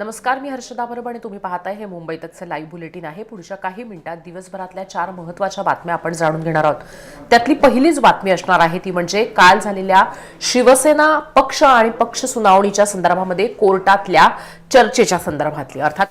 नमस्कार मी हर्षदा बरोबर आणि तुम्ही पाहताय हे मुंबई तकचं लाईव्ह बुलेटिन आहे. पुढच्या काही मिनिटात दिवसभरातल्या चार महत्त्वाच्या बातम्या आपण जाणून घेणार आहोत. त्यातली पहिलीच बातमी असणार आहे ती म्हणजे काल झालेल्या शिवसेना पक्ष आणि पक्ष सुनावणीच्या संदर्भामध्ये कोर्टातल्या चर्चेच्या संदर्भातली. अर्थात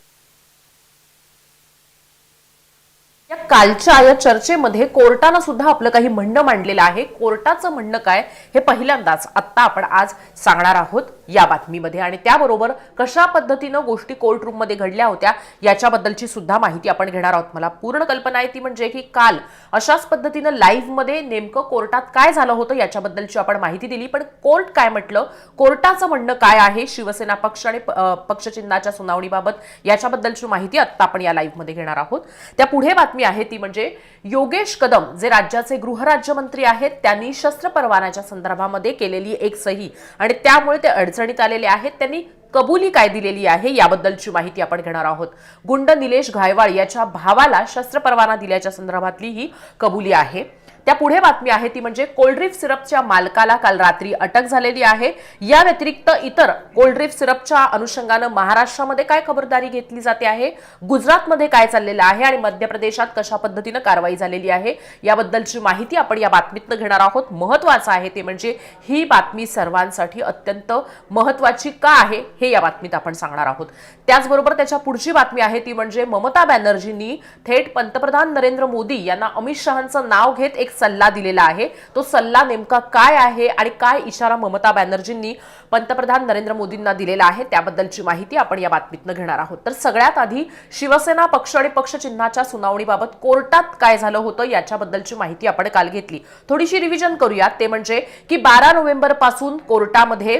या कालच्या या चर्चेमध्ये कोर्टानं सुद्धा आपलं काही म्हणणं मांडलेलं आहे. कोर्टाचं म्हणणं काय हे पहिल्यांदाच आत्ता आपण आज सांगणार आहोत. या बातमीमध्ये. आणि त्याबरोबर कशा पद्धतीनं गोष्टी कोर्ट रूममध्ये घडल्या होत्या याच्याबद्दलची सुद्धा माहिती आपण घेणार आहोत. मला पूर्ण कल्पना आहे ती म्हणजे की काल अशाच पद्धतीनं लाईव्हमध्ये नेमकं कोर्टात काय झालं होतं याच्याबद्दलची आपण माहिती दिली. पण कोर्ट काय म्हटलं? कोर्टाचं म्हणणं काय आहे? शिवसेना पक्ष आणि पक्षचिन्हाच्या सुनावणीबाबत याच्याबद्दलची माहिती आत्ता आपण या लाईव्हमध्ये घेणार आहोत. त्या पुढे बातमी आहे ती म्हणजे योगेश कदम जे राज्याचे गृहराज्यमंत्री आहेत त्यांनी शस्त्र परवान्याच्या संदर्भामध्ये केलेली एक सही. आणि त्यामुळे ते अडचण अडचणीत आलेले आहेत. त्यांनी कबुली काय दिलेली आहे याबद्दलची माहिती आपण घेणार आहोत. गुंड निलेश घायवाळ याच्या भावाला शस्त्र परवाना दिल्याच्या संदर्भातली ही कबुली आहे. त्या पुढे बातमी आहे ती म्हणजे कोल्ड्रीफ सिरपच्या मालकाला काल रात्री अटक झालेली आहे. या व्यतिरिक्त इतर कोल्ड्रीफ सिरपच्या अनुषंगानं महाराष्ट्रामध्ये काय खबरदारी घेतली जाते आहे? गुजरातमध्ये काय चाललेलं आहे आणि मध्य प्रदेशात कशा पद्धतीनं कारवाई झालेली आहे? याबद्दलची माहिती आपण या बातमीतनं घेणार आहोत. महत्वाचं आहे ते म्हणजे ही बातमी सर्वांसाठी अत्यंत महत्वाची का आहे हे या बातमीत आपण सांगणार आहोत. त्याचबरोबर त्याच्या पुढची बातमी आहे ती म्हणजे ममता बॅनर्जींनी थेट पंतप्रधान नरेंद्र मोदी यांना अमित शहांचं नाव घेत एक सल्ला दिलेला आहे. तो सल्ला नेमका काय आहे आणि काय इशारा ममता बॅनर्जींनी पंतप्रधान नरेंद्र मोदींना दिलेला आहे त्याबद्दलची माहिती आपण या बातमीतनं घेणार आहोत. तर सगळ्यात आधी शिवसेना पक्ष आणि पक्ष चिन्हाच्या सुनावणीबाबत कोर्टात काय झालं होतं याच्याबद्दलची माहिती आपण काल घेतली. थोडीशी रिव्हिजन करूयात. ते म्हणजे की बारा नोव्हेंबरपासून कोर्टामध्ये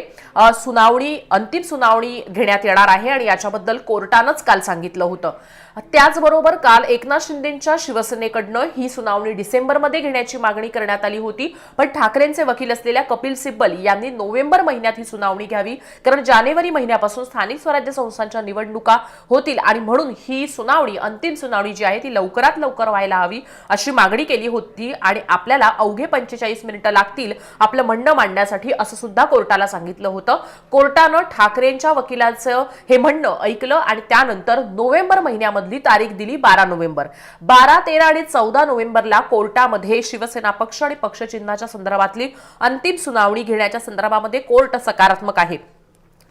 सुनावणी अंतिम सुनावणी घेण्यात येणार आहे आणि याच्याबद्दल कोर्टानंच काल सांगितलं होतं. त्याचबरोबर काल एकनाथ शिंदेच्या शिवसेनेकडनं ही सुनावणी डिसेंबरमध्ये घेण्यात देण्याची मागणी करण्यात आली होती. पण ठाकरेंचे वकील असलेल्या कपिल सिब्बल यांनी नोव्हेंबर महिन्यात ही सुनावणी घ्यावी. कारण जानेवारी महिन्यापासून स्थानिक स्वराज्य संस्थांच्या निवडणुका होतील आणि म्हणून ही सुनावणी अंतिम सुनावणी जी आहे ती लवकरात लवकर व्हायला हवी अशी मागणी केली होती आणि आपल्याला अवघे पंचेचाळीस मिनिटं लागतील आपलं म्हणणं मांडण्यासाठी असं सुद्धा कोर्टाला सांगितलं होतं. कोर्टानं ठाकरेंच्या वकिलांचं हे म्हणणं ऐकलं आणि त्यानंतर नोव्हेंबर महिन्यामधली तारीख दिली बारा नोव्हेंबर. बारा तेरा आणि चौदा नोव्हेंबरला कोर्टामध्ये शिवसेना पक्ष आणि पक्षचिन्हाच्या संदर्भातली अंतिम सुनावणी घेण्याच्या संदर्भामध्ये कोर्ट सकारात्मक आहे.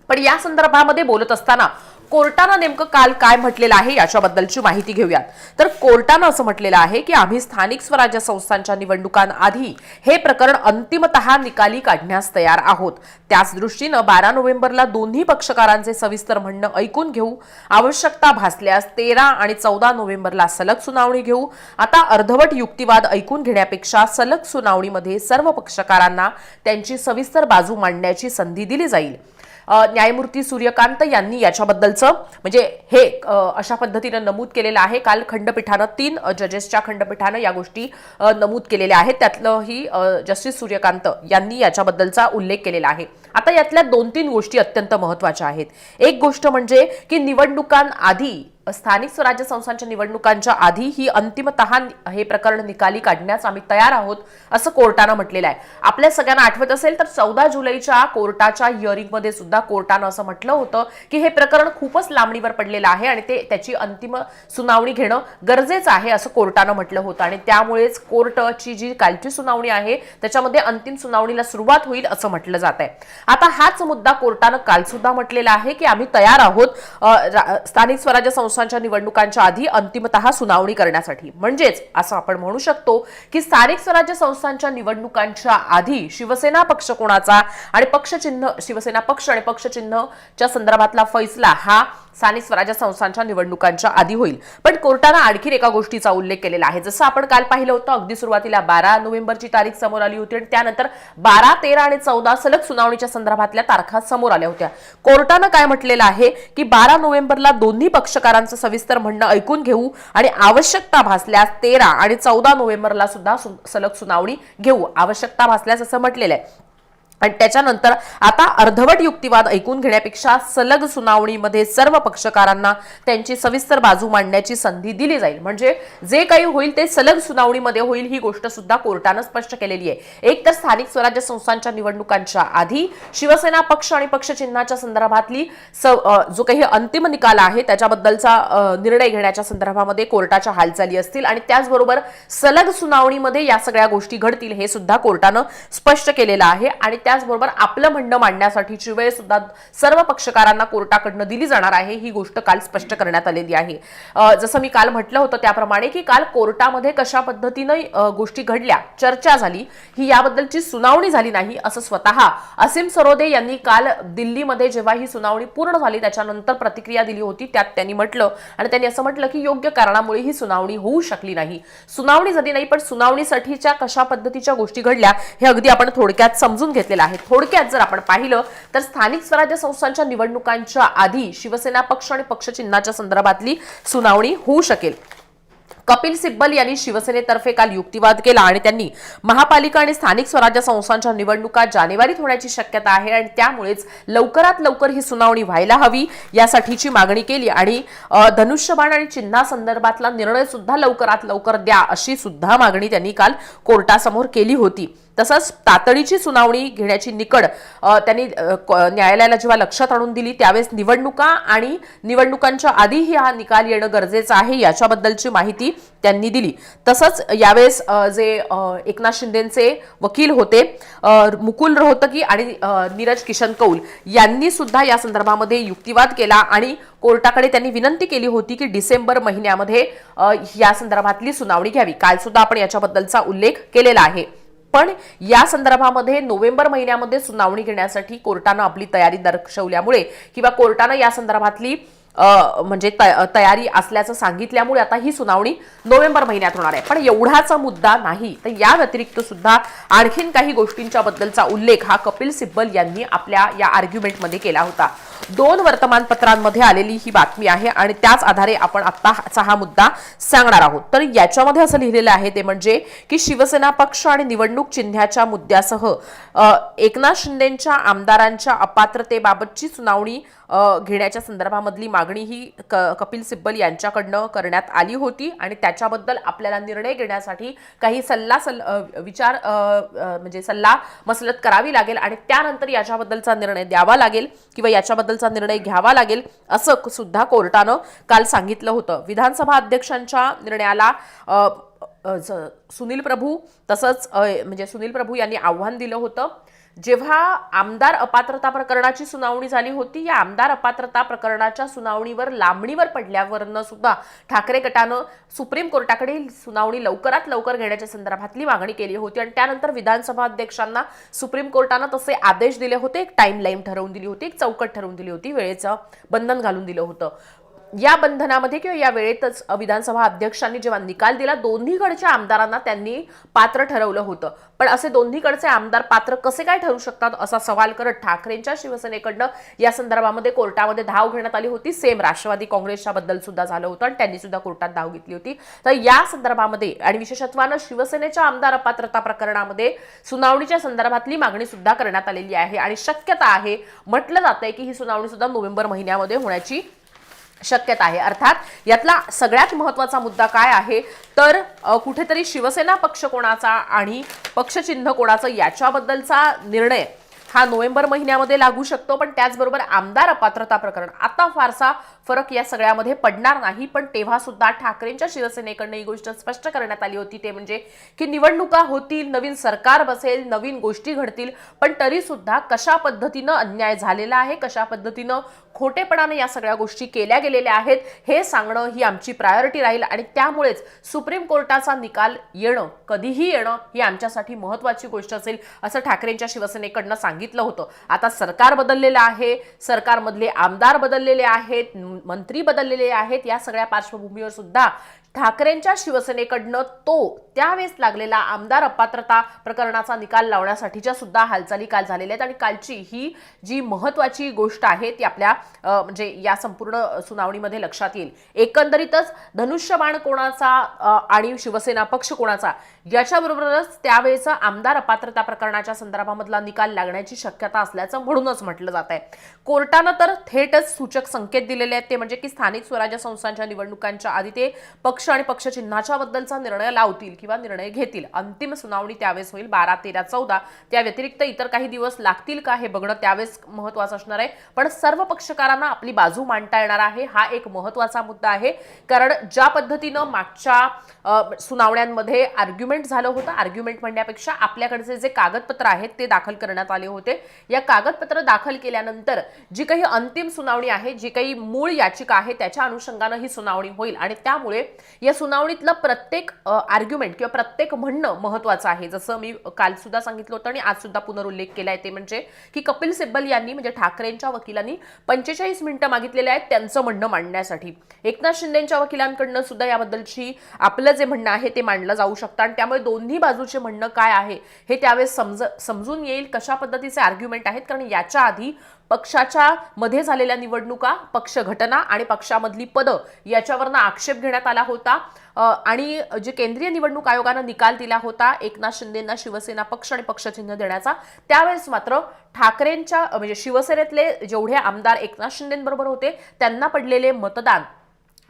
पण या संदर्भामध्ये बोलत असताना कोर्टानं नेमकं काल काय म्हटलेलं आहे याच्याबद्दलची माहिती घेऊयात. तर कोर्टानं असं म्हटलेलं आहे की आम्ही स्थानिक स्वराज्य संस्थांच्या निवडणुकांआधी हे प्रकरण अंतिमतः निकाली काढण्यास तयार आहोत. त्याच दृष्टीनं बारा नोव्हेंबरला दोन्ही पक्षकारांचे सविस्तर म्हणणं ऐकून घेऊ. आवश्यकता भासल्यास तेरा आणि चौदा नोव्हेंबरला सलग सुनावणी घेऊ. आता अर्धवट युक्तिवाद ऐकून घेण्यापेक्षा सलग सुनावणीमध्ये सर्व पक्षकारांना त्यांची सविस्तर बाजू मांडण्याची संधी दिली जाईल. न्यायमूर्ती सूर्यकांत यांनी याच्याबद्दलचं म्हणजे हे अशा पद्धतीनं नमूद केलेलं आहे. काल खंडपीठानं तीन जजेसच्या खंडपीठानं या गोष्टी नमूद केलेल्या आहेत. त्यातलं ही जस्टिस सूर्यकांत यांनी याच्याबद्दलचा उल्लेख केलेला आहे. आता यातल्या दोन तीन गोष्टी अत्यंत महत्त्वाच्या आहेत. एक गोष्ट म्हणजे की निवडणुकांआधी स्थानिक स्वराज्य संस्थांच्या निवडणुकांच्या आधी ही अंतिमतः हे प्रकरण निकाली काढण्यास आम्ही तयार आहोत असं कोर्टानं म्हटलेलं आहे. आपल्या सगळ्यांना आठवत असेल तर चौदा जुलैच्या कोर्टाच्या हिअरिंगमध्ये सुद्धा कोर्टानं असं म्हटलं होतं की हे प्रकरण खूपच लांबणीवर पडलेलं आहे आणि ते त्याची अंतिम सुनावणी घेणं गरजेचं आहे असं कोर्टानं म्हटलं होतं. आणि त्यामुळेच कोर्टची जी कालची सुनावणी आहे त्याच्यामध्ये अंतिम सुनावणीला सुरुवात होईल असं म्हटलं जात आहे आता हाच मुद्दा कोर्टानं काल सुद्धा म्हटलेला आहे की आम्ही तयार आहोत स्थानिक स्वराज्य संस्थांच्या निवडणुकांच्या आधी अंतिमतः सुनावणी करण्यासाठी. म्हणजेच असं आपण म्हणू शकतो की स्थानिक स्वराज्य संस्थांच्या निवडणुकांच्या आधी शिवसेना पक्ष कोणाचा आणि पक्षचिन्ह शिवसेना पक्ष आणि पक्षचिन्हच्या संदर्भातला फैसला हा स्थानिक स्वराज्य संस्थांच्या निवडणुकांच्या आधी होईल. पण कोर्टानं आणखीन एका गोष्टीचा उल्लेख केलेला आहे. जसं आपण काल पाहिलं होतं अगदी सुरुवातीला बारा नोव्हेंबरची तारीख समोर आली होती आणि त्यानंतर बारा तेरा आणि चौदा सलग सुनावणीच्या संदर्भातल्या तारखा समोर आल्या होत्या. कोर्टानं काय म्हटलेलं आहे की बारा नोव्हेंबरला दोन्ही पक्षकारांचं सविस्तर म्हणणं ऐकून घेऊ आणि आवश्यकता भासल्यास तेरा आणि चौदा नोव्हेंबरला सुद्धा सलग सुनावणी घेऊ. आवश्यकता भासल्यास असं म्हटलेलं आहे. आणि त्याच्यानंतर आता अर्धवट युक्तिवाद ऐकून घेण्यापेक्षा सलग सुनावणीमध्ये सर्व पक्षकारांना त्यांची सविस्तर बाजू मांडण्याची संधी दिली जाईल. म्हणजे जे काही होईल ते सलग सुनावणीमध्ये होईल ही गोष्ट सुद्धा कोर्टानं स्पष्ट केलेली आहे. एक तर स्थानिक स्वराज्य संस्थांच्या निवडणुकांच्या आधी शिवसेना पक्ष आणि पक्षचिन्हाच्या संदर्भातली स- जो काही अंतिम निकाल आहे त्याच्याबद्दलचा निर्णय घेण्याच्या संदर्भामध्ये कोर्टाच्या हालचाली असतील आणि त्याचबरोबर सलग सुनावणीमध्ये या सगळ्या गोष्टी घडतील हे सुद्धा कोर्टानं स्पष्ट केलेलं आहे. आणि त्याचबरोबर आपलं म्हणणं मांडण्यासाठीची वेळ सुद्धा सर्व पक्षकारांना कोर्टाकडनं दिली जाणार आहे ही गोष्ट काल स्पष्ट करण्यात आलेली आहे. जसं मी काल म्हटलं होतं त्याप्रमाणे की काल कोर्टामध्ये कशा पद्धतीनं गोष्टी घडल्या चर्चा झाली ही याबद्दलची सुनावणी झाली नाही असं स्वतः असीम सरोदे यांनी काल दिल्लीमध्ये जेव्हा ही सुनावणी पूर्ण झाली त्याच्यानंतर प्रतिक्रिया दिली होती त्यात त्यांनी म्हटलं आणि त्यांनी असं म्हटलं की योग्य कारणामुळे ही सुनावणी होऊ शकली नाही. सुनावणी झाली नाही पण सुनावणीसाठीच्या कशा पद्धतीच्या गोष्टी घडल्या हे अगदी आपण थोडक्यात समजून घेतलेलं आहे. थोडक्यात जर आपण पाहिलं तर स्थानिक स्वराज्य संस्थांच्या निवडणुकांच्या आधी शिवसेना पक्ष आणि पक्षचिन्हाच्या संदर्भातली सुनावणी होऊ शकेल. कपिल सिब्बल यांनी शिवसेनेतर्फे काल युक्तिवाद केला आणि त्यांनी महापालिका आणि स्थानिक स्वराज्य संस्थांच्या निवडणुका जानेवारीत होण्याची शक्यता आहे आणि त्यामुळेच लवकरात लवकर ही सुनावणी व्हायला हवी यासाठीची मागणी केली. आणि धनुष्यबाण आणि चिन्हासंदर्भातला निर्णय सुद्धा लवकरात लवकर द्या अशी सुद्धा मागणी त्यांनी काल कोर्टासमोर केली होती. तसंच तातडीची सुनावणी घेण्याची निकड त्यांनी क- न्यायालयाला जेव्हा लक्षात आणून दिली त्यावेळेस निवडणुका आणि निवडणुकांच्या आधीही हा निकाल येणं गरजेचं आहे याच्याबद्दलची माहिती त्यांनी दिली. तसंच यावेळेस जे एकनाथ शिंदेचे वकील होते मुकुल रोहतकी आणि नीरज किशन कौल यांनी सुद्धा या संदर्भामध्ये युक्तिवाद केला आणि कोर्टाकडे त्यांनी विनंती केली होती की डिसेंबर महिन्यामध्ये या संदर्भातली सुनावणी घ्यावी. काल सुद्धा आपण याच्याबद्दलचा उल्लेख केलेला आहे. पण या संदर्भामध्ये नोव्हेंबर महिन्यामध्ये सुनावणी घेण्यासाठी कोर्टानं आपली तयारी दर्शवल्यामुळे किंवा कोर्टानं या संदर्भातली म्हणजे त- तयारी असल्याचं सांगितल्यामुळे आता ही सुनावणी नोव्हेंबर महिन्यात होणार आहे. पण एवढाचा मुद्दा नाही. तर या व्यतिरिक्त सुद्धा आणखीन काही गोष्टींच्या बद्दलचा उल्लेख हा कपिल सिब्बल यांनी आपल्या या आर्ग्युमेंटमध्ये केला होता. दोन वर्तमानपत्रांमध्ये आलेली ही बातमी आहे आणि त्याच आधारे आपण आत्ताचा हा मुद्दा सांगणार आहोत. तर याच्यामध्ये असं लिहिलेलं आहे ते म्हणजे की शिवसेना पक्ष आणि निवडणूक चिन्ह्याच्या मुद्द्यासह एकनाथ शिंदेच्या आमदारांच्या अपात्रतेबाबतची सुनावणी घेण्याच्या संदर्भामधली मागणी ही क- कपिल सिब्बल यांच्याकडनं करण्यात आली होती आणि त्याच्याबद्दल आपल्याला निर्णय घेण्यासाठी काही सल्ला सल विचार म्हणजे सल्ला मसलत करावी लागेल आणि त्यानंतर याच्याबद्दलचा निर्णय द्यावा लागेल किंवा याच्याबद्दल याच्याबद्दलचा निर्णय घ्यावा लागेल असं सुद्धा कोर्टानं काल सांगितलं होतं. विधानसभा अध्यक्षांच्या निर्णयाला सुनील प्रभू तसंच म्हणजे सुनील प्रभू यांनी आव्हान दिलं होतं. जेव्हा आमदार अपात्रता प्रकरणाची सुनावणी झाली होती या आमदार अपात्रता प्रकरणाच्या सुनावणीवर लांबणीवर पडल्यावरनं सुद्धा ठाकरे गटानं सुप्रीम कोर्टाकडे सुनावणी लवकरात लवकर घेण्याच्या संदर्भातली मागणी केली होती आणि त्यानंतर विधानसभा अध्यक्षांना सुप्रीम कोर्टानं तसे आदेश दिले होते. एक टाईमलाईन ठरवून दिली होती एक चौकट ठरवून दिली होती वेळेचं बंधन घालून दिलं होतं. या बंधनामध्ये किंवा या वेळेतच विधानसभा अध्यक्षांनी जेव्हा निकाल दिला दोन्हीकडच्या आमदारांना त्यांनी पात्र ठरवलं होतं. पण असे दोन्हीकडचे आमदार पात्र कसे काय ठरू शकतात असा सवाल करत ठाकरेंच्या शिवसेनेकडनं या संदर्भामध्ये कोर्टामध्ये धाव घेण्यात आली होती. सेम राष्ट्रवादी काँग्रेसच्या बद्दल सुद्धा झालं होतं आणि त्यांनी सुद्धा कोर्टात धाव घेतली होती. तर या संदर्भामध्ये आणि विशेषत्वानं शिवसेनेच्या आमदार अपात्रता प्रकरणामध्ये सुनावणीच्या संदर्भातली मागणी सुद्धा करण्यात आलेली आहे. आणि शक्यता आहे म्हटलं जात आहे की ही सुनावणी सुद्धा नोव्हेंबर महिन्यामध्ये होण्याची शक्यता आहे. अर्थात यातला सगळ्यात महत्त्वाचा मुद्दा काय आहे? तर कुठेतरी शिवसेना पक्ष कोणाचा आणि पक्षचिन्ह कोणाचं याच्याबद्दलचा निर्णय हा नोव्हेंबर महिन्यामध्ये लागू शकतो. पण त्याचबरोबर आमदार अपात्रता प्रकरण. आता फारसा फरक या सगळ्यामध्ये पडणार नाही. पण तेव्हा सुद्धा ठाकरेंच्या शिवसेनेकडनं ही गोष्ट स्पष्ट करण्यात आली होती. ते म्हणजे की निवडणुका होतील नवीन सरकार बसेल नवीन गोष्टी घडतील पण तरी सुद्धा कशा पद्धतीनं अन्याय झालेला आहे कशा पद्धतीनं खोटेपणाने या सगळ्या गोष्टी केल्या गेलेल्या आहेत हे सांगणं ही आमची प्रायोरिटी राहील आणि त्यामुळेच सुप्रीम कोर्टाचा निकाल येणं कधीही येणं ही आमच्यासाठी महत्वाची गोष्ट असेल असं ठाकरेंच्या शिवसेनेकडनं सांगितलं होतं. आता सरकार बदललेलं आहे सरकारमधले आमदार बदललेले आहेत मंत्री बदललेले आहेत. या सगळ्या पार्श्वभूमीवर सुद्धा ठाकरेंच्या शिवसेनेकडनं तो त्यावेळेस लागलेला आमदार अपात्रता प्रकरणाचा निकाल लावण्यासाठीच्या सुद्धा हालचाली काल झालेल्या आहेत. आणि कालची ही जी महत्वाची गोष्ट आहे ती आपल्या म्हणजे या संपूर्ण सुनावणीमध्ये लक्षात येईल. एकंदरीतच धनुष्यबाण कोणाचा आणि शिवसेना पक्ष कोणाचा याच्याबरोबरच त्यावेळेचा आमदार अपात्रता प्रकरणाच्या संदर्भामधला निकाल लागण्याची शक्यता असल्याचं म्हणूनच म्हटलं जात आहे. कोर्टानं तर थेटच सूचक संकेत दिलेले आहेत ते म्हणजे की स्थानिक स्वराज्य संस्थांच्या निवडणुकांच्या आधी ते पक्ष पक्ष आणि पक्षचिन्हाच्या बद्दलचा निर्णय लावतील किंवा निर्णय घेतील. अंतिम सुनावणी त्यावेळेस होईल बारा तेरा चौदा. त्या व्यतिरिक्त इतर काही दिवस लागतील का हे बघणं त्यावेळेस महत्वाचं असणार आहे. पण सर्व पक्षकारांना आपली बाजू मांडता येणार आहे हा एक महत्त्वाचा मुद्दा आहे. कारण ज्या पद्धतीनं मागच्या सुनावण्यांमध्ये आर्ग्युमेंट झालं होतं आर्ग्युमेंट म्हणण्यापेक्षा आपल्याकडचे जे कागदपत्र आहेत ते दाखल करण्यात आले होते. या कागदपत्र दाखल केल्यानंतर जी काही अंतिम सुनावणी आहे जी काही मूळ याचिका आहे त्याच्या अनुषंगानं ही सुनावणी होईल. आणि त्यामुळे या सुनावणीतलं प्रत्येक आर्ग्युमेंट किंवा प्रत्येक म्हणणं महत्वाचं आहे. जसं मी काल सुद्धा सांगितलं होतं आणि आज सुद्धा पुनरुल्लेख केला आहे ते म्हणजे की कपिल सिब्बल यांनी म्हणजे ठाकरेंच्या वकिलांनी पंचेचाळीस मिनिटं मागितलेले आहेत त्यांचं म्हणणं मांडण्यासाठी. एकनाथ शिंदेच्या वकिलांकडनं सुद्धा याबद्दलची आपलं जे म्हणणं आहे ते मांडलं जाऊ शकतं आणि त्यामुळे दोन्ही बाजूचे म्हणणं काय आहे हे त्यावेळेस समज समजून येईल कशा पद्धतीचे आर्ग्युमेंट आहेत. कारण याच्या आधी पक्षाच्या मध्ये झालेल्या निवडणुका पक्षघटना आणि पक्षामधली पदं याच्यावरनं आक्षेप घेण्यात आला होता. आणि जे केंद्रीय निवडणूक आयोगानं निकाल दिला होता एकनाथ शिंदेना शिवसेना पक्ष आणि पक्षचिन्ह देण्याचा त्यावेळेस मात्र ठाकरेंच्या म्हणजे शिवसेनेतले जेवढे आमदार एकनाथ शिंदेबरोबर होते त्यांना पडलेले मतदान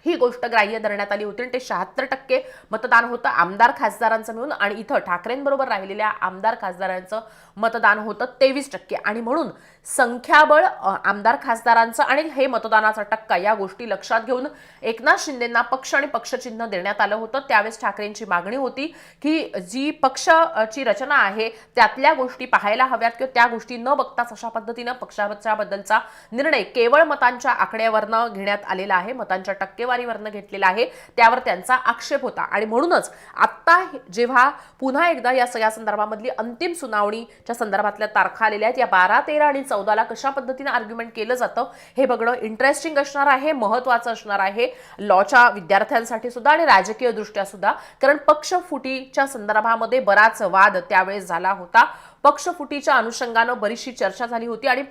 ही गोष्ट ग्राह्य धरण्यात आली होती. आणि ते शहात्तर टक्के मतदान होतं आमदार खासदारांचं मिळून आणि इथं ठाकरेंबरोबर राहिलेल्या आमदार खासदारांचं मतदान होतं तेवीस टक्के. आणि म्हणून संख्याबळ आमदार खासदारांचं आणि हे मतदानाचा टक्का या गोष्टी लक्षात घेऊन एकनाथ शिंदेंना पक्ष आणि पक्षचिन्ह देण्यात आलं होतं. त्यावेळेस ठाकरेंची मागणी होती की जी पक्षाची रचना आहे त्यातल्या गोष्टी पाहायला हव्यात किंवा त्या गोष्टी न बघताच अशा पद्धतीनं पक्षाबद्दलचा निर्णय केवळ मतांच्या आकड्यावरनं घेण्यात आलेला आहे मतांच्या टक्केवारीवरनं घेतलेला आहे. त्यावर त्यांचा आक्षेप होता. आणि म्हणूनच आत्ता जेव्हा पुन्हा एकदा या सगळ्या संदर्भामधली अंतिम सुनावणीच्या संदर्भातल्या तारखा आलेल्या आहेत या बारा तेरा आणि चौदाला कशा पद्धतीने आर्ग्युमेंट केलं जातं हे बघणं इंटरेस्टिंग असणार आहे महत्वाचं असणार आहे. लॉच्या विद्यार्थ्यांसाठी सुद्धा आणि राजकीय दृष्ट्या सुद्धा. कारण पक्षफुटीच्या संदर्भामध्ये बराच वाद त्यावेळेस झाला होता. पक्षफुटीच्या अनुषंगानं बरीचशी चर्चा झाली होती आणि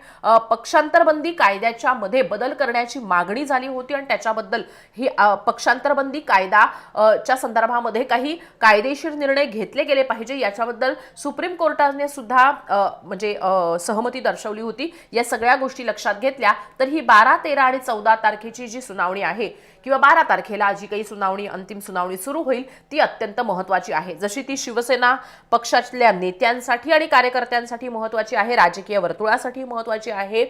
पक्षांतरबंदी कायद्याच्या मध्ये बदल करण्याची मागणी झाली होती आणि त्याच्याबद्दल ही पक्षांतरबंदी कायदा च्या संदर्भामध्ये काही कायदेशीर निर्णय घेतले गेले पाहिजे याच्याबद्दल सुप्रीम कोर्टाने सुद्धा म्हणजे सहमती दर्शवली होती. या सगळ्या गोष्टी लक्षात घेतल्या. तर ही बारा तेरा आणि चौदा तारखेची जी सुनावणी आहे किंवा बारा तारखेला जी काही सुनावणी अंतिम सुनावणी सुरू होईल ती अत्यंत महत्वाची आहे. जशी ती शिवसेना पक्षातल्या नेत्यांसाठी आणि कार्यकर्त्यांसाठी महत्वाची आहे राजकीय वर्तुळासाठी महत्वाची आहे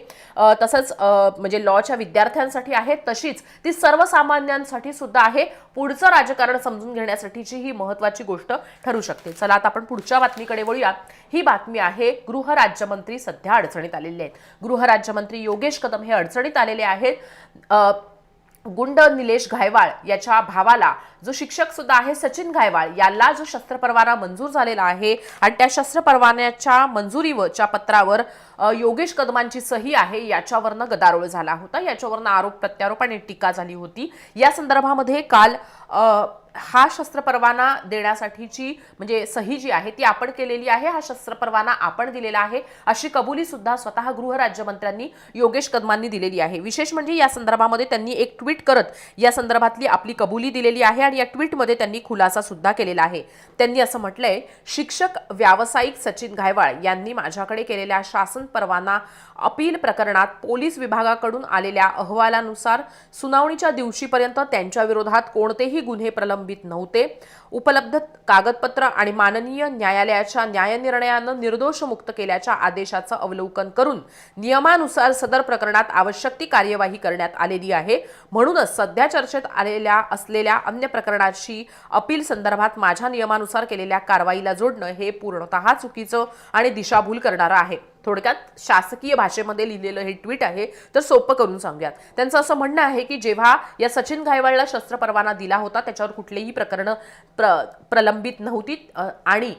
तसंच म्हणजे लॉच्या विद्यार्थ्यांसाठी आहे तशीच ती सर्वसामान्यांसाठी सुद्धा आहे. पुढचं राजकारण समजून घेण्यासाठीची ही महत्वाची गोष्ट ठरू शकते. चला आता आपण पुढच्या बातमीकडे वळूया. ही बातमी आहे गृहराज्यमंत्री सध्या अडचणीत आलेले आहेत. गृहराज्यमंत्री योगेश कदम हे अडचणीत आलेले आहेत. गुंड निलेश घायवाळ याच्या भावाला जो शिक्षक सुद्धा आहे सचिन घायवाळ याला जो शस्त्रपरवाना मंजूर झालेला आहे आणि त्या शस्त्र परवान्याच्या मंजुरीवरच्या पत्रावर योगेश कदमांची सही आहे याच्यावरनं गदारोळ झाला होता. याच्यावरनं आरोप प्रत्यारोप आणि टीका झाली होती. या संदर्भामध्ये काल आ, हा शस्त्र परवाना देण्यासाठीची म्हणजे सही जी आहे ती आपण केलेली आहे हा शस्त्र परवाना आपण दिलेला आहे अशी कबुली सुद्धा स्वतः गृहराज्यमंत्र्यांनी योगेश कदमांनी दिलेली आहे. विशेष म्हणजे या संदर्भामध्ये त्यांनी एक ट्विट करत या संदर्भातली आपली कबुली दिलेली आहे आणि या ट्विटमध्ये त्यांनी खुलासा सुद्धा केलेला आहे. त्यांनी असं म्हटलंय शिक्षक व्यावसायिक सचिन घायवाळ यांनी माझ्याकडे केलेल्या शासन परवाना अपील प्रकरणात पोलीस विभागाकडून आलेल्या अहवालानुसार सुनावणीच्या दिवशीपर्यंत त्यांच्या विरोधात कोणतेही गुन्हे प्रलंबित नव्हते. उपलब्ध कागदपत्र आणि माननीय न्यायालयाच्या न्यायनिर्णयानं निर्दोष मुक्त केल्याच्या आदेशाचं अवलोकन करून नियमानुसार सदर प्रकरणात आवश्यक ती कार्यवाही करण्यात आलेली आहे. म्हणूनच सध्या चर्चेत आलेल्या असलेल्या अन्य प्रकरणाची अपील संदर्भात माझ्या नियमानुसार केलेल्या कारवाईला जोडणं हे पूर्णतः चुकीचं आणि दिशाभूल करणारं आहे. थोडक्यात शासकीय भाषेमध्ये लिहिलेलं हे ट्विट आहे तर सोपं करून सांगूयात. त्यांचं असं म्हणणं आहे की जेव्हा या सचिन घायवाळला शस्त्र परवाना दिला होता त्याच्यावर कुठलेही प्रकरण प्र प्रलंबित नव्हती. आणि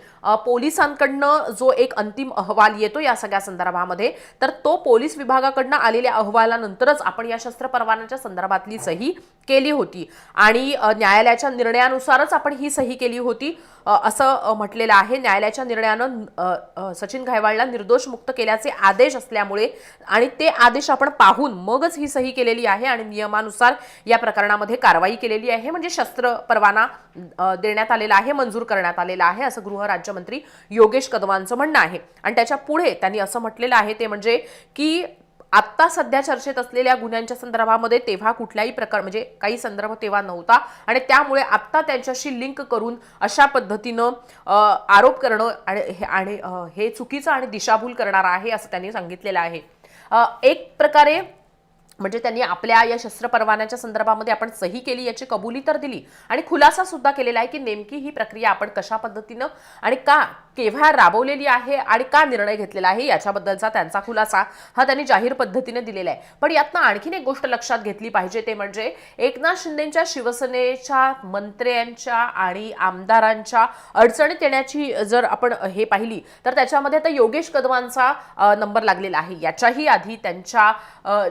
पोलिसांकडनं जो एक अंतिम अहवाल येतो या सगळ्या संदर्भामध्ये तर तो पोलीस विभागाकडनं आलेल्या अहवालानंतरच आपण या शस्त्र परवानाच्या संदर्भातली सही केली होती. आणि न्यायालयाच्या निर्णयानुसारच आपण ही सही केली होती असं म्हटलेलं आहे. न्यायालयाच्या निर्णयानं सचिन घायवाळला निर्दोष मुक्त केल्याचे आदेश असल्यामुळे आणि ते आदेश आपण पाहून मगच ही सही केलेली आहे आणि नियमानुसार या प्रकरणामध्ये कारवाई केलेली आहे. म्हणजे शस्त्र परवाना देण्यात आलेला आहे मंजूर करण्यात आलेला आहे असं गृह राज्यमंत्री योगेश कदमांचं म्हणणं आहे. आणि त्याच्या पुढे त्यांनी असं म्हटलेलं आहे ते म्हणजे की आत्ता सध्या चर्चेत असलेल्या गुन्ह्यांच्या संदर्भामध्ये तेव्हा कुठल्याही प्रकार म्हणजे काही संदर्भ तेव्हा नव्हता. आणि त्यामुळे आत्ता त्यांच्याशी लिंक करून अशा पद्धतीनं आरोप करणं आणि हे- आणि हे चुकीचं आणि दिशाभूल करणार आहे असं त्यांनी सांगितलेलं आहे. एक प्रकारे म्हणजे त्यांनी आपल्या या शस्त्र परवान्याच्या संदर्भामध्ये आपण सही केली याची कबुली तर दिली. आणि खुलासा सुद्धा केलेला आहे की नेमकी ही प्रक्रिया आपण कशा पद्धतीनं आणि का केव्हा राबवलेली आहे आणि का निर्णय घेतलेला आहे याच्याबद्दलचा त्यांचा खुलासा हा त्यांनी जाहीर पद्धतीने दिलेला आहे. पण यातनं आणखीन एक गोष्ट लक्षात घेतली पाहिजे ते म्हणजे एकनाथ शिंदेच्या शिवसेनेच्या मंत्र्यांच्या आणि आमदारांच्या अडचणीत येण्याची जर आपण हे पाहिली तर त्याच्यामध्ये आता योगेश कदमांचा नंबर लागलेला आहे. याच्याही आधी त्यांच्या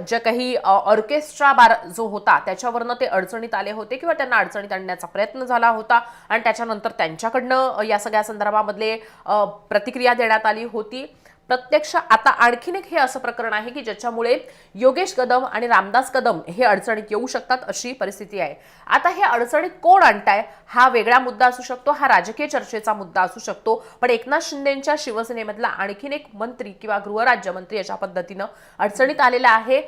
ज्या काही ऑर्केस्ट्रा बार जो होता त्याच्यावरनं ते अडचणीत आले होते किंवा त्यांना अडचणीत आणण्याचा प्रयत्न झाला होता आणि त्याच्यानंतर त्यांच्याकडनं या सगळ्या संदर्भामधले प्रतिक्रिया देण्यात आली होती. प्रत्यक्ष आता आणखीन एक हे असं प्रकरण आहे की ज्याच्यामुळे योगेश कदम आणि रामदास कदम हे अडचणीत येऊ शकतात अशी परिस्थिती आहे. आता हे अडचणीत कोण आणताय हा वेगळा मुद्दा असू शकतो हा राजकीय चर्चेचा मुद्दा असू शकतो. पण एकनाथ शिंदेच्या शिवसेनेमधला आणखीन एक मंत्री किंवा गृहराज्यमंत्री अशा पद्धतीनं अडचणीत आलेला आहे.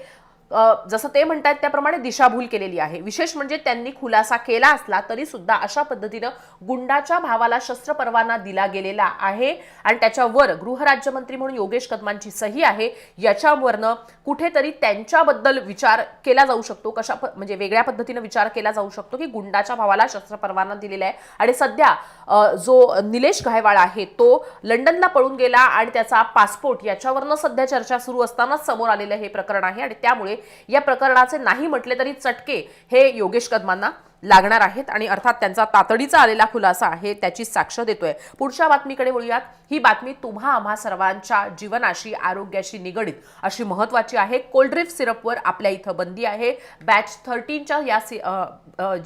जसं ते म्हणतात त्याप्रमाणे दिशाभूल केलेली आहे. विशेष म्हणजे त्यांनी खुलासा केला असला तरी सुद्धा अशा पद्धतीनं गुंडाच्या भावाला शस्त्र परवाना दिला गेलेला आहे आणि त्याच्यावर गृहराज्यमंत्री म्हणून योगेश कदमांची सही आहे. याच्यावरनं कुठेतरी त्यांच्याबद्दल विचार केला जाऊ शकतो. कशा प- म्हणजे वेगळ्या पद्धतीनं विचार केला जाऊ शकतो की गुंडाच्या भावाला शस्त्र परवाना दिलेला आहे. आणि सध्या जो निलेश गायवाड आहे तो लंडनला पळून गेला आणि त्याचा पासपोर्ट याच्यावरनं सध्या चर्चा सुरू असतानाच समोर आलेलं हे प्रकरण आहे. आणि त्यामुळे या प्रकरणाचे नाही म्हटले तरी चटके हे योगेश कदमांना लागणार आहेत आणि अर्थात त्यांचा तातडीचा आलेला खुलासा हे त्याची साक्ष देतोय. पुढच्या बातमीकडे वळूयात. ही बातमी तुम्हा आम्हा सर्वांच्या जीवनाशी आरोग्याशी निगडीत अशी महत्वाची आहे. कोल्ड्रिफ सिरपवर आपल्या इथं बंदी आहे. बॅच थर्टीनच्या या सि-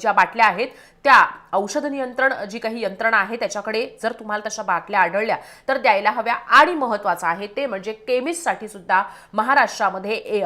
ज्या बाटल्या आहेत त्या औषध नियंत्रण जी काही यंत्रणा आहे त्याच्याकडे जर तुम्हाला तशा बाटल्या आढळल्या तर द्यायला हव्या आणि महत्वाचं आहे ते म्हणजे केमिस्टसाठी सुद्धा महाराष्ट्रामध्ये ए-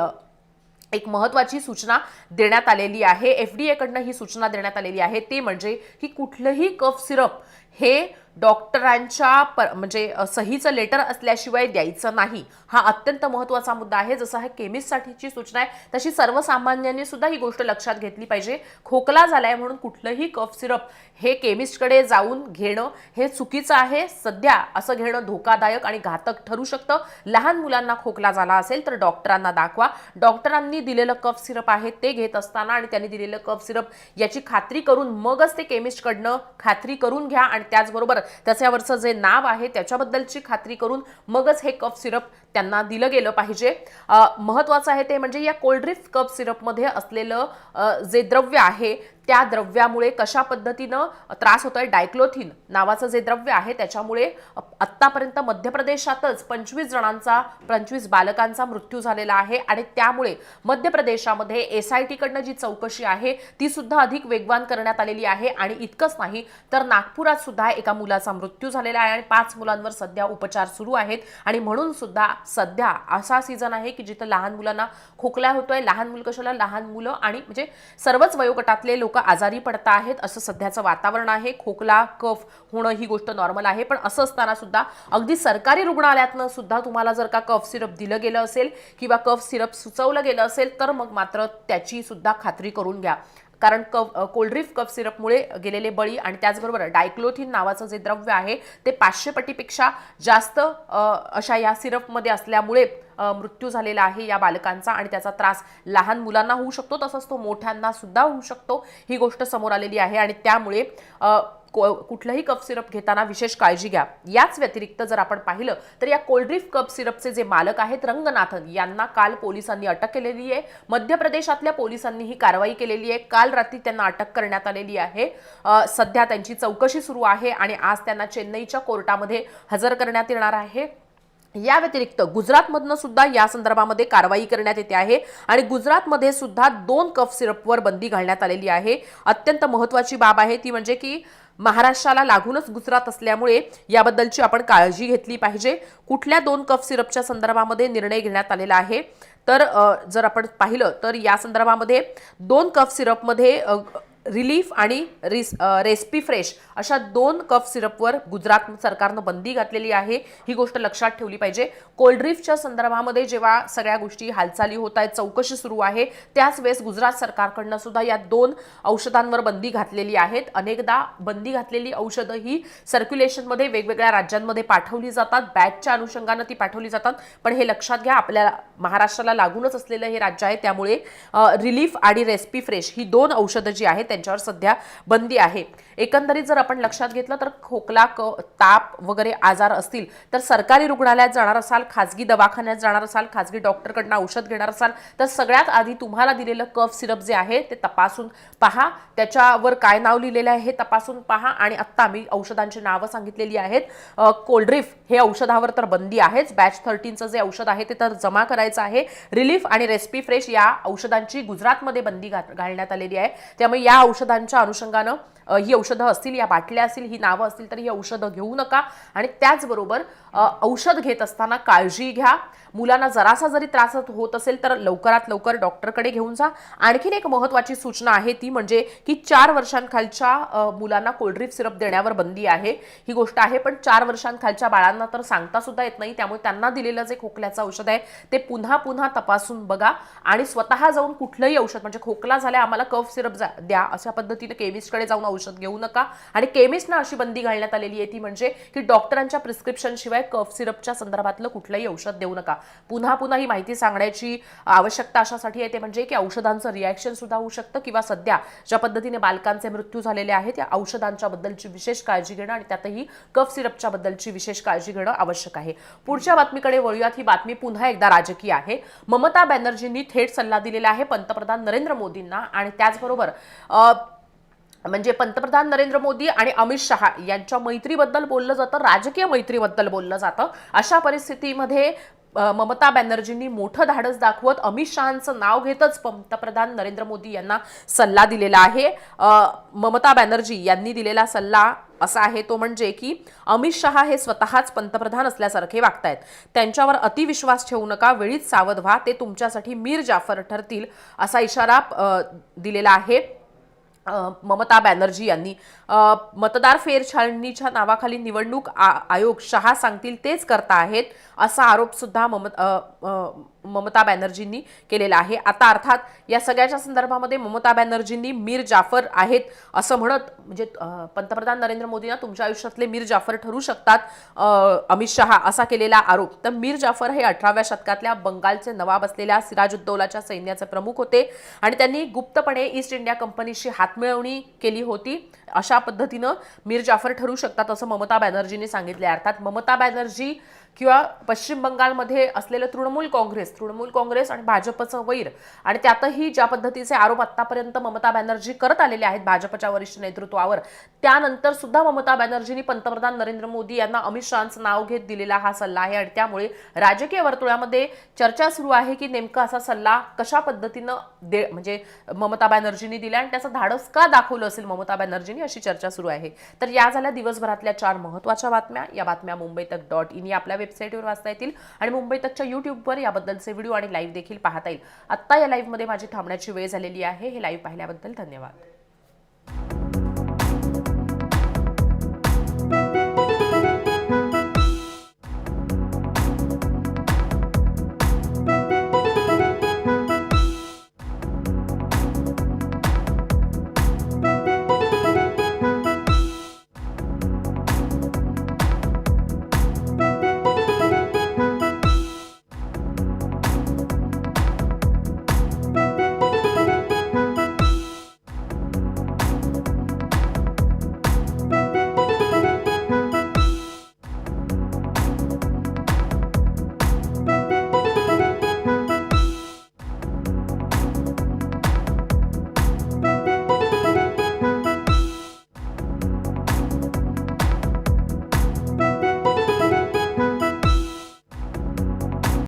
एक महत्त्वाची सूचना देण्यात आलेली आहे. एफ डी एकडनं ही सूचना देण्यात आलेली आहे. ते म्हणजे की कुठलंही कफ सिरप हे डॉक्टरांच्या प म्हणजे सहीचं लेटर असल्याशिवाय द्यायचं नाही. हा अत्यंत महत्त्वाचा मुद्दा आहे. जसं हा केमिस्टसाठीची सूचना आहे तशी सर्वसामान्यांनी सुद्धा ही गोष्ट लक्षात घेतली पाहिजे. खोकला झाला आहे म्हणून कुठलंही कफ सिरप हे केमिस्टकडे जाऊन घेणं हे चुकीचं आहे. सध्या असं घेणं धोकादायक आणि घातक ठरू शकतं. लहान मुलांना खोकला झाला असेल तर डॉक्टरांना दाखवा. डॉक्टरांनी दिलेलं कफ सिरप आहे ते घेत असताना आणि त्यांनी दिलेलं कफ सिरप याची खात्री करून मगच ते केमिस्टकडनं खात्री करून घ्या आणि त्याचबरोबर त्याच्यावरचं जे नाव आहे त्याच्याबद्दलची खात्री करून मगच हे कफ सिरप त्यांना दिलं गेलं पाहिजे. महत्त्वाचं महत्वाचं आहे ते म्हणजे या कोल्ड्रिफ कप सिरपमध्ये असलेलं जे द्रव्य आहे त्या द्रव्यामुळे कशा पद्धतीनं त्रास होतोय? डायक्लोथिन नावाचं जे द्रव्य आहे त्याच्यामुळे आत्तापर्यंत मध्य प्रदेशातच पंचवीस जणांचा पंचवीस बालकांचा मृत्यू झालेला आहे आणि त्यामुळे मध्य प्रदेशामध्ये एस आय टीकडनं जी चौकशी आहे ती सुद्धा अधिक वेगवान करण्यात आलेली आहे आणि इतकंच नाही तर नागपुरात सुद्धा एका मुलाचा मृत्यू झालेला आहे आणि पाच मुलांवर सध्या उपचार सुरू आहेत आणि म्हणून सुद्धा सध्या असा सीझन आहे की जिथं लहान मुलांना खोकला होतोय लहान मुलं कशाला? लहान मुलं आणि म्हणजे सर्वच वयोगटातले लोक आजारी पडत आहेत असं सध्याचं वातावरण आहे. खोकला कफ होणं ही गोष्ट नॉर्मल आहे. पण असं असताना सुद्धा अगदी सरकारी रुग्णालयातनं सुद्धा तुम्हाला जर का कफ सिरप दिलं गेलं असेल किंवा कफ सिरप सुचवलं गेलं असेल तर मग मात्र त्याची सुद्धा खात्री करून घ्या. कारण कफ कोल्ड्रिफ कफ सिरपमुळे गेलेले बळी आणि त्याचबरोबर डायक्लोथिन नावाचं जे द्रव्य आहे ते पाचशे पटीपेक्षा जास्त अशा या सिरपमध्ये असल्यामुळे मृत्यू झालेला आहे या बालकांचा आणि त्याचा त्रास लहान मुलांना होऊ शकतो तसंच तो मोठ्यांना सुद्धा होऊ शकतो. ही गोष्ट समोर आलेली आहे आणि त्यामुळे कुठलंही कफ सिरप घेताना विशेष काळजी घ्या. याच व्यतिरिक्त जर आपण पाहिलं तर या कोल्ड्रीफ कप सिरपचे जे मालक आहेत रंगनाथन यांना काल पोलिसांनी अटक केलेली आहे. मध्य प्रदेशातल्या पोलिसांनी ही कारवाई केलेली आहे. काल रात्री त्यांना अटक करण्यात आलेली आहे. सध्या त्यांची चौकशी सुरू आहे आणि आज त्यांना चेन्नईच्या कोर्टामध्ये हजर करण्यात येणार आहे. या व्यतिरिक्त गुजरातमधनं सुद्धा या संदर्भामध्ये कारवाई करण्यात येते आहे आणि गुजरातमध्ये सुद्धा दोन कफ सिरपवर बंदी घालण्यात आलेली आहे. अत्यंत महत्वाची बाब आहे ती म्हणजे की महाराष्ट्राला लागूनच गुजरात असल्यामुळे याबद्दलची आपण काळजी घेतली पाहिजे. कुठल्या दोन कफ सिरपच्या संदर्भामध्ये निर्णय घेण्यात आलेला आहे? तर जर आपण पाहिलं तर या संदर्भामध्ये दोन कफ सिरपमध्ये रिलीफ आणि रिस रेस्पी फ्रेश अशा दोन कफ सिरपवर गुजरात सरकारनं बंदी घातलेली आहे. ही गोष्ट लक्षात ठेवली पाहिजे. कोल्ड्रिफ्टच्या संदर्भामध्ये जेव्हा सगळ्या गोष्टी हालचाली होत आहेत चौकशी सुरू आहे त्याच वेळेस गुजरात सरकारकडनं सुद्धा या दोन औषधांवर बंदी घातलेली आहेत. अनेकदा बंदी घातलेली औषधं ही सर्क्युलेशनमध्ये वेगवेगळ्या राज्यांमध्ये पाठवली जातात. बॅचच्या अनुषंगानं ती पाठवली जातात. पण हे लक्षात घ्या आपल्या महाराष्ट्राला लागूनच असलेलं हे राज्य आहे. त्यामुळे रिलीफ आणि रेस्पी फ्रेश ही दोन औषधं जी आहेत त्यांच्यावर सध्या बंदी आहे. एकंदरीत जर आपण लक्षात घेतलं तर खोकला क ताप वगैरे आजार असतील तर सरकारी रुग्णालयात जाणार असाल खाजगी दवाखान्यात जाणार असाल खाजगी डॉक्टरकडनं औषध घेणार असाल तर सगळ्यात आधी तुम्हाला दिलेलं कफ सिरप जे आहे ते तपासून पहा. त्याच्यावर काय नाव लिहिलेलं आहे हे तपासून पहा आणि आत्ता मी औषधांची नावं सांगितलेली आहेत. कोल्ड्रिफ हे औषधावर तर बंदी आहेच. बॅच थर्टीनचं जे औषध आहे ते तर जमा करायचं आहे. रिलीफ आणि रेस्पी फ्रेश या औषधांची गुजरातमध्ये बंदी घालण्यात आलेली आहे. त्यामुळे या औषधांच्या अनुषंगानं ही औषधं असतील या बाटल्या असतील ही नावं असतील तर ही औषधं घेऊ नका. आणि त्याचबरोबर औषध घेत असताना काळजी घ्या. मुलांना जरासा जरी त्रास होत असेल तर लवकरात लवकर डॉक्टरकडे घेऊन जा. आणखीन एक महत्त्वाची सूचना आहे ती म्हणजे की चार वर्षांखालच्या मुलांना कोल्ड्रिप सिरप देण्यावर बंदी आहे. ही गोष्ट आहे पण चार वर्षांखालच्या बाळांना तर सांगता सुद्धा येत नाही. त्यामुळे त्यांना दिलेलं जे खोकल्याचं औषध आहे. ते पुन्हा पुन्हा तपासून बघा. आणि स्वतः जाऊन कुठलंही औषध म्हणजे खोकला झाल्या आम्हाला कफ सिरप जा- द्या अशा पद्धतीने केमिस्टकडे जाऊन औषध घेऊ नका. आणि केमिस्टना अशी बंदी घालण्यात आलेली आहे ती म्हणजे की डॉक्टरांच्या प्रिस्क्रिप्शन शिवाय कफ सिरपच्या संदर्भातलं कुठलंही औषध देऊ नका. पुन्हा पुन्हा ही माहिती सांगण्याची आवश्यकता अशासाठी आहे ते म्हणजे की औषधांचं रिॲक्शन सुद्धा होऊ शकतं किंवा सध्या ज्या पद्धतीने बालकांचे मृत्यू झालेले आहेत या औषधांच्या बद्दलची विशेष काळजी घेणं आणि त्यातही कफ सिरपच्या बद्दलची विशेष काळजी घेणं आवश्यक आहे. पुढच्या बातमीकडे वळूयात. ही बातमी पुन्हा एकदा राजकीय आहे. ममता बॅनर्जींनी थेट सल्ला दिलेला आहे पंतप्रधान नरेंद्र मोदींना आणि त्याचबरोबर म्हणजे पंतप्रधान नरेंद्र मोदी आणि अमित शहा यांच्या मैत्रीबद्दल बोललं जातं राजकीय मैत्रीबद्दल बोललं जातं. अशा परिस्थितीमध्ये ममता बॅनर्जींनी मोठं धाडस दाखवत अमित शहांचं नाव घेतच पंतप्रधान नरेंद्र मोदी यांना सल्ला दिलेला आहे. ममता बॅनर्जी यांनी दिलेला सल्ला असा आहे तो म्हणजे की अमित शहा हे स्वतःच पंतप्रधान असल्यासारखे वागतायत. त्यांच्यावर अतिविश्वास ठेवू नका वेळीच सावध व्हा ते तुमच्यासाठी मीर जाफर ठरतील असा इशारा दिलेला आहे. ममता बॅनर्जी यांनी मतदार फेरछाळणीच्या नावाखाली निवडणूक आ- आयोग शहा सांगतील तेच करता आहेत असा आरोपसुद्धा ममत ममता बॅनर्जींनी केलेला आहे. आता अर्थात या सगळ्याच्या संदर्भामध्ये ममता बॅनर्जींनी मीर जाफर आहेत असं म्हणत म्हणजे पंतप्रधान नरेंद्र मोदींना तुमच्या आयुष्यातले मीर जाफर ठरू शकतात अमित शहा असा केलेला आरोप. तर मीर जाफर हे अठराव्या शतकातल्या बंगालचे नवाब असलेल्या सिराजुद्दौलाच्या सैन्याचे प्रमुख होते आणि त्यांनी गुप्तपणे ईस्ट इंडिया कंपनीशी हातमिळवणी केली होती. अशा पद्धतीनं मीर जाफर ठरू शकतात असं ममता बॅनर्जींनी सांगितले अर्थात ममता बॅनर्जी किंवा पश्चिम बंगालमध्ये असलेलं तृणमूल काँग्रेस तृणमूल काँग्रेस आणि भाजपचं वैर आणि त्यातही ज्या पद्धतीचे आरोप आतापर्यंत ममता बॅनर्जी करत आलेले आहेत भाजपच्या वरिष्ठ नेतृत्वावर त्यानंतर सुद्धा ममता बॅनर्जींनी पंतप्रधान नरेंद्र मोदी यांना अमित शहाचं नाव घेत दिलेला हा सल्ला आहे आणि त्यामुळे राजकीय वर्तुळामध्ये चर्चा सुरू आहे की नेमका असा सल्ला कशा पद्धतीनं दे म्हणजे ममता बॅनर्जींनी दिला आणि त्याचं धाडस का दाखवलं असेल ममता बॅनर्जींनी अशी चर्चा सुरू आहे. तर या झाल्या दिवसभरातल्या चार महत्त्वाच्या बातम्या. या बातम्या मुंबई तक डॉट इन या आपल्या वेबसाईटवर वाचता येतील आणि मुंबई तकच्या यूट्यूबवर याबद्दलचे व्हिडिओ आणि लाईव्ह देखील पाहता येईल. आत्ता या लाईव्हमध्ये माझी थांबण्याची वेळ झालेली आहे. हे लाईव्ह पाहिल्याबद्दल धन्यवाद.